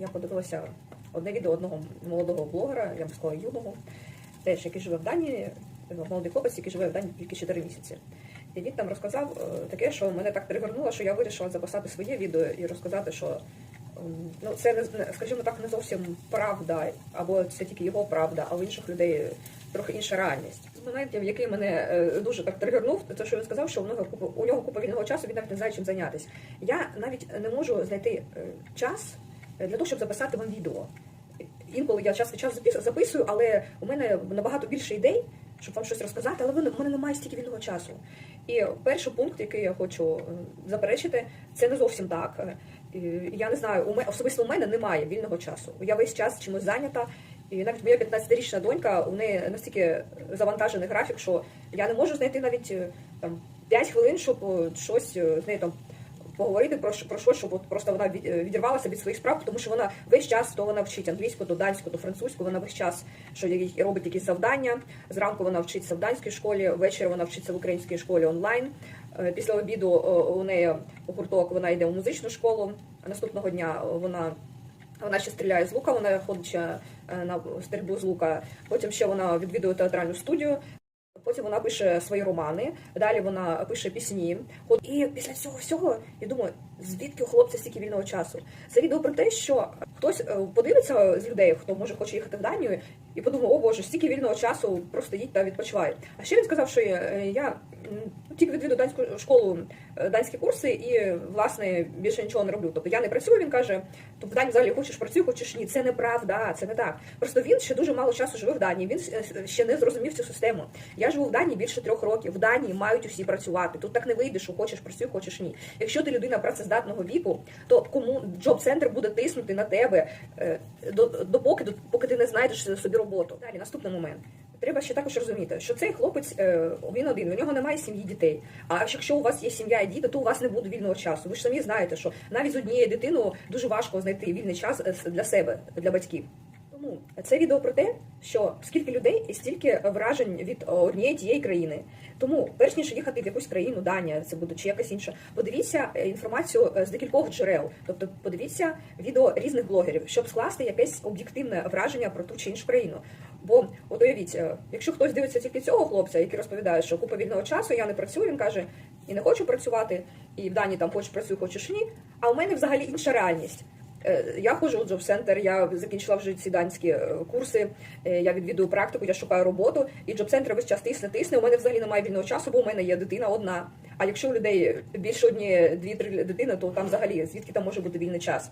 я подивилася одне відео одного молодого блогера, я б сказала юного, теж який живе в Данії, молодий хлопець, який живе в Данії тільки 4 місяці. І він там розказав е, таке, що мене так тригернуло, що я вирішила записати своє відео і розказати, що ну, це скажімо так, не зовсім правда, або це тільки його правда, а у інших людей трохи інша реальність. З моментів, який мене е, дуже так тригернув, це що він сказав, що у нього купа у нього купа вільного часу, він навіть не знає, чим зайнятися. Я навіть не можу знайти е, час для того, щоб записати вам відео. Інколи я час від часу записую, але у мене набагато більше ідей, щоб вам щось розказати, але у мене немає стільки вільного часу. І перший пункт, який я хочу е, заперечити, це не зовсім так. Е, Я не знаю, у мене особисто у мене немає вільного часу. Я весь час чимось зайнята. І навіть моя 15-річна донька, у неї настільки завантажений графік, що я не можу знайти навіть е, там 5 хвилин, щоб е, щось е, з нею там поговорити про, що- про щось, щоб от просто вона е, відірвалася від своїх справ, тому що вона весь час то вона вчить англійську, то данську, то французьку. Вона весь час що їй робить якісь завдання. Зранку вона вчиться в данській школі, ввечері вона вчиться в українській школі онлайн. Е, Після обіду е, у неї у гурток вона йде у музичну школу. Наступного дня вона вона ще стріляє з лука, вона ходить ще на стрільбу з лука. Потім ще вона відвідує театральну студію. Потім вона пише свої романи, далі вона пише пісні. І після цього всього я думаю, звідки у хлопця стільки вільного часу? Це відео про те, що хтось е, подивиться з людей, хто може хоче їхати в Данію, і подумав, о Боже, стільки вільного часу, просто їдь та відпочивай. А ще він сказав, що я, я тільки відвідую данську школу, е, данські курси, і власне більше нічого не роблю. Тобто я не працюю. Він каже, то в Данії взагалі хочеш працюй, хочеш ні. Це неправда, це не так. Просто він ще дуже мало часу живе в Данії. Він е, ще не зрозумів цю систему. Я живу в Данії більше трьох років. В Данії мають усі працювати. Тут так не вийде, що хочеш працюй, хочеш ні. Якщо ти людина працездатного віку, то кому джоб центр буде тиснути на тебе е, допоки, поки ти не знайдеш собі роботу. Далі наступний момент. Треба ще також розуміти, що цей хлопець е, він один, у нього немає сім'ї дітей. А якщо у вас є сім'я і діти, то у вас не буде вільного часу. Ви ж самі знаєте, що навіть з однією дитиною дуже важко знайти вільний час е, для себе, для батьків. Тому це відео про те, що скільки людей і стільки вражень від е, однієї тієї країни. Тому, перш ніж їхати в якусь країну, Данія, це буде чи якась інша, подивіться е, інформацію е, з декількох джерел. Тобто подивіться відео різних блогерів, щоб скласти якесь об'єктивне враження про ту чи іншу країну. Бо от уявіть, якщо хтось дивиться тільки цього хлопця, який розповідає, що купа вільного часу, я не працюю, він каже, і не хочу працювати, і в Данії там хочеш працюй, хочеш ні. А у мене взагалі інша реальність. Е, Я ходжу у джоб центр, я закінчила вже ці данські е, курси. е, Я відвідую практику, я шукаю роботу, і джоб центр весь час тисне, тисне. У мене взагалі немає вільного часу, бо у мене є дитина одна. А якщо у людей більше одні дві-три дитини, то там взагалі звідки там може бути вільний час?